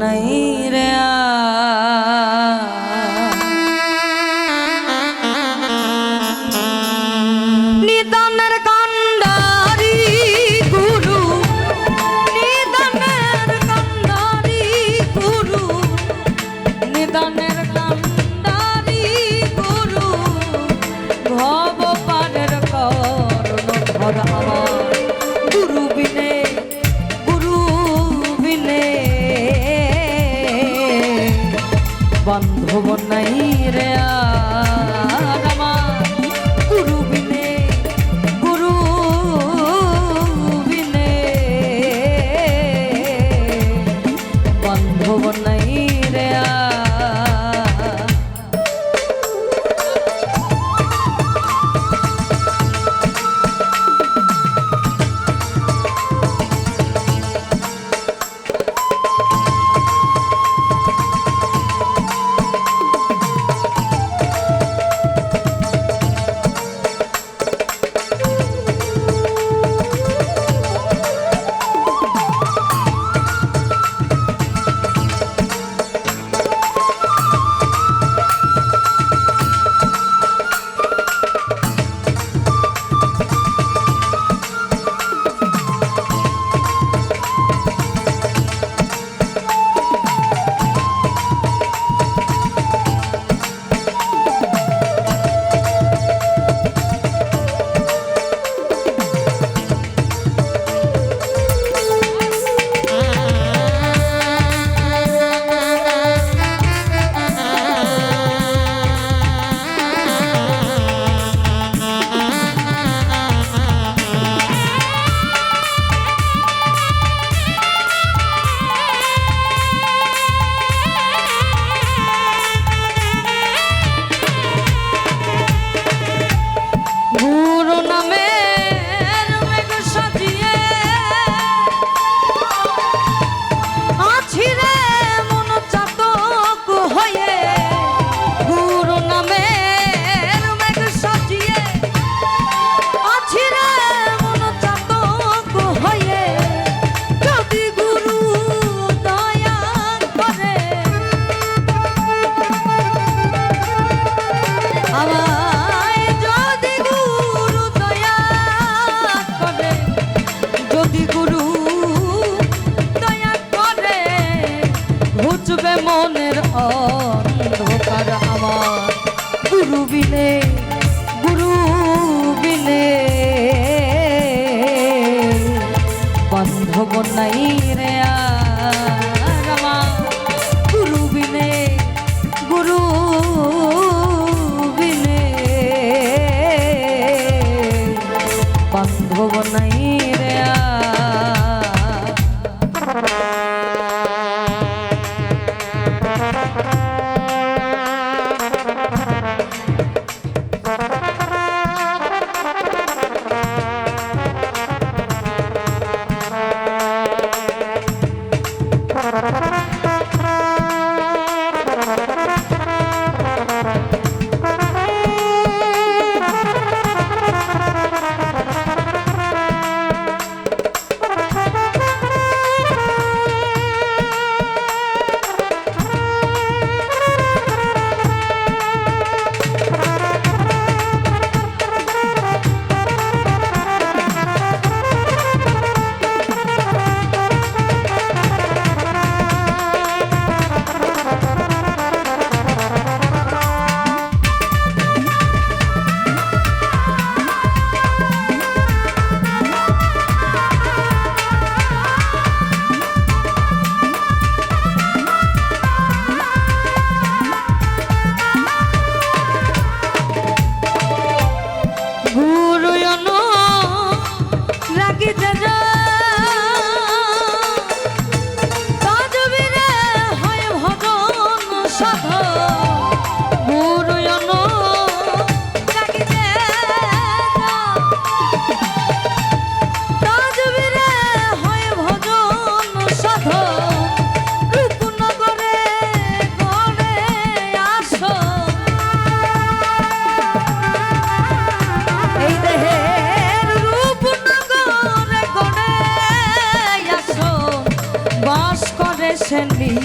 নাই রে নাই রে আমা গুরু বিনে গুরু বিনে বান্ধব নাই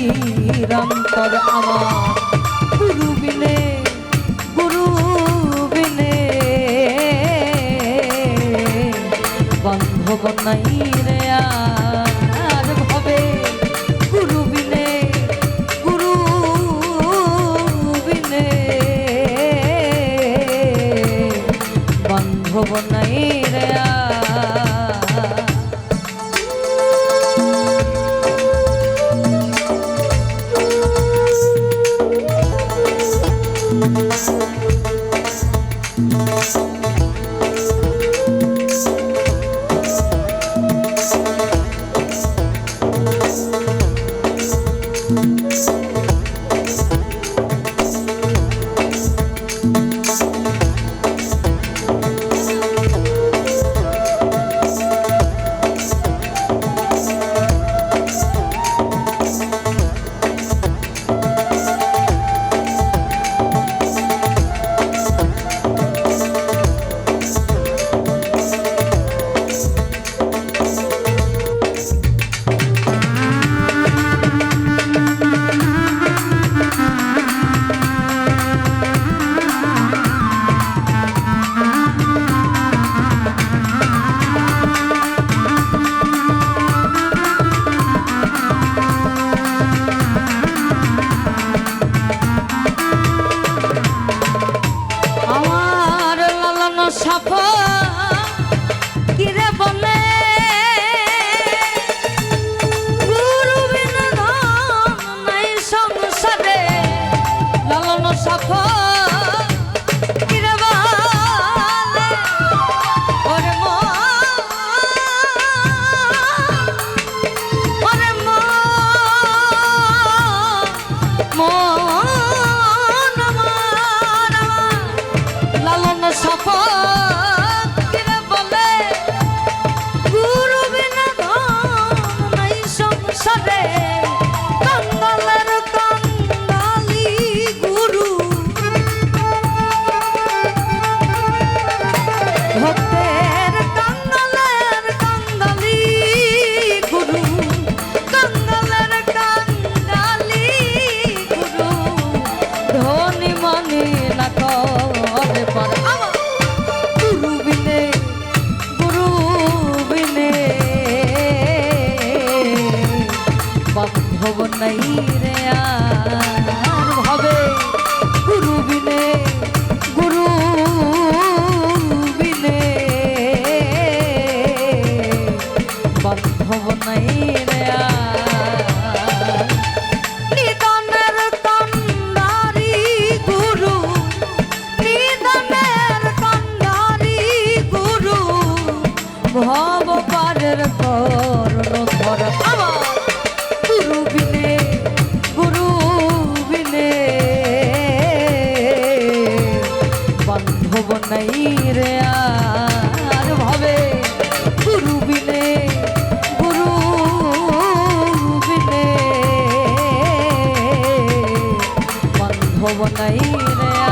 চিরান্তর আমার গুরু বিনে গুরু বিনে বন্ধব নাই Música yeah. নাই রে আর ভাবে গুরু বিনে গুরু বিনে বান্ধব নাই রে